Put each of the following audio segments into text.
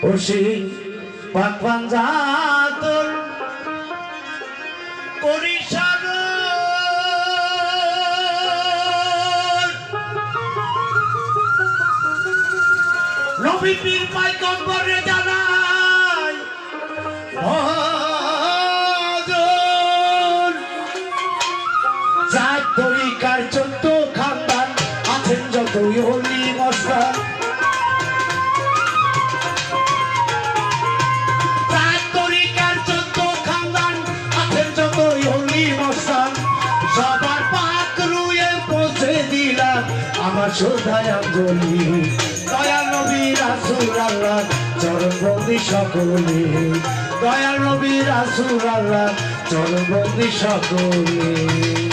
খুশি পাক পাঞ্জাতল করিসার নবী পীর পাইগম্বরে জানাই আমার শ্রদ্ধায় অঞ্জলি দয়া নবী রাসুল আল্লাহ চরণবন্দি সকলে। দয়াল নবী রাসুল আল্লাহ চরণবন্দি সকলে।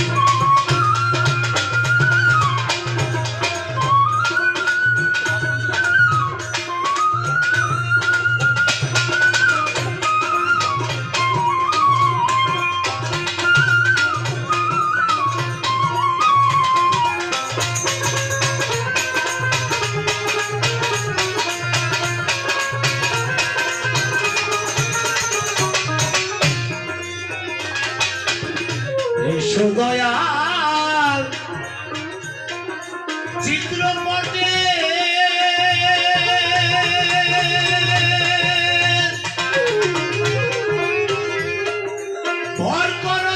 এসো দয়াল চিত্রপটে ভর করো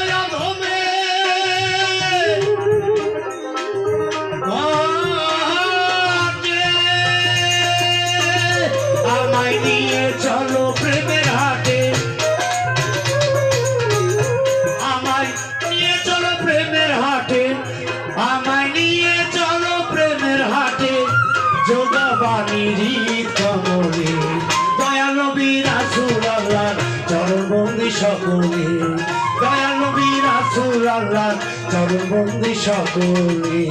আমায় নিয়ে চলো। যোগাবাণী রীত কমলে, দয়াল নবীর আসুর আল্লাহ চরণবন্দি সকলে, দয়াল নবীর আসুর আল্লাহ চরণবন্দি সকলে।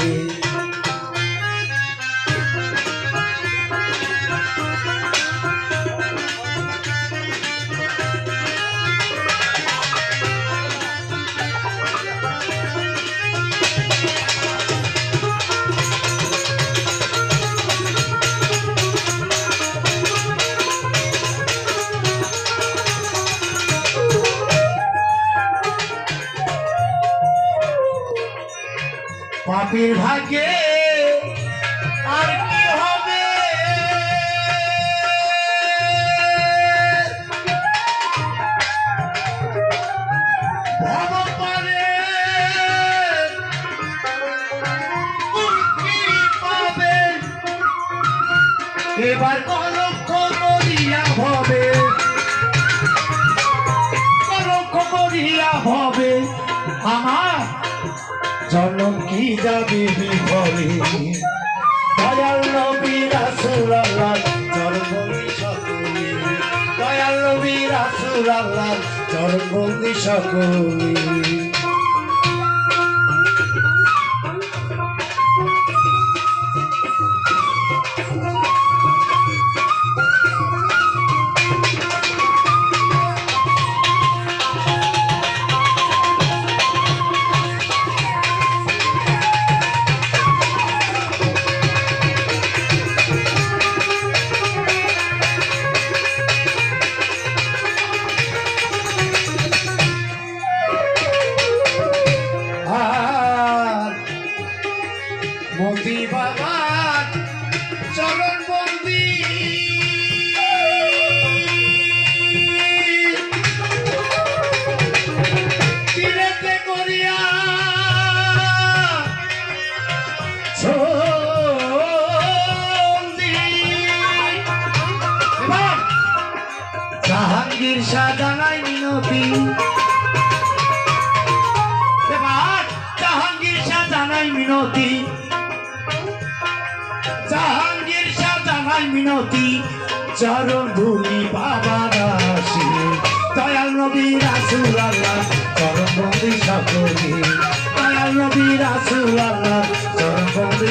পাপের ভাগ্যে আর কি হবে? এবার কলঙ্ক জনম কি যাবে বিফলে দয়াল নবী রাসূল আল্লাহ চরণবন্দি সকলে। দয়াল নবী রাসূল আল্লাহ চরণবন্দি সকলে। মোদি বাবার চরণ বন্দি। তীরেতে করিয়া জাহাঙ্গীর শাহ জানাই মিনতি জাহাঙ্গীর শাহ জানাই মিনতি। জানাই মিনতি, চরণ ধুলি বাবা দাসী। দয়াল নবী রাসুল আল্লাহ চরণ বন্দি সকলে। দয়াল নবী রাসুল আল্লাহ চরণ বন্দি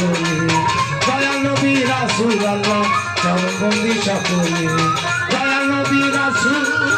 সকলে দয়াল নবী রাসুল আল্লাহ চরণবন্দি সকলে দয়াল নবী রাসুল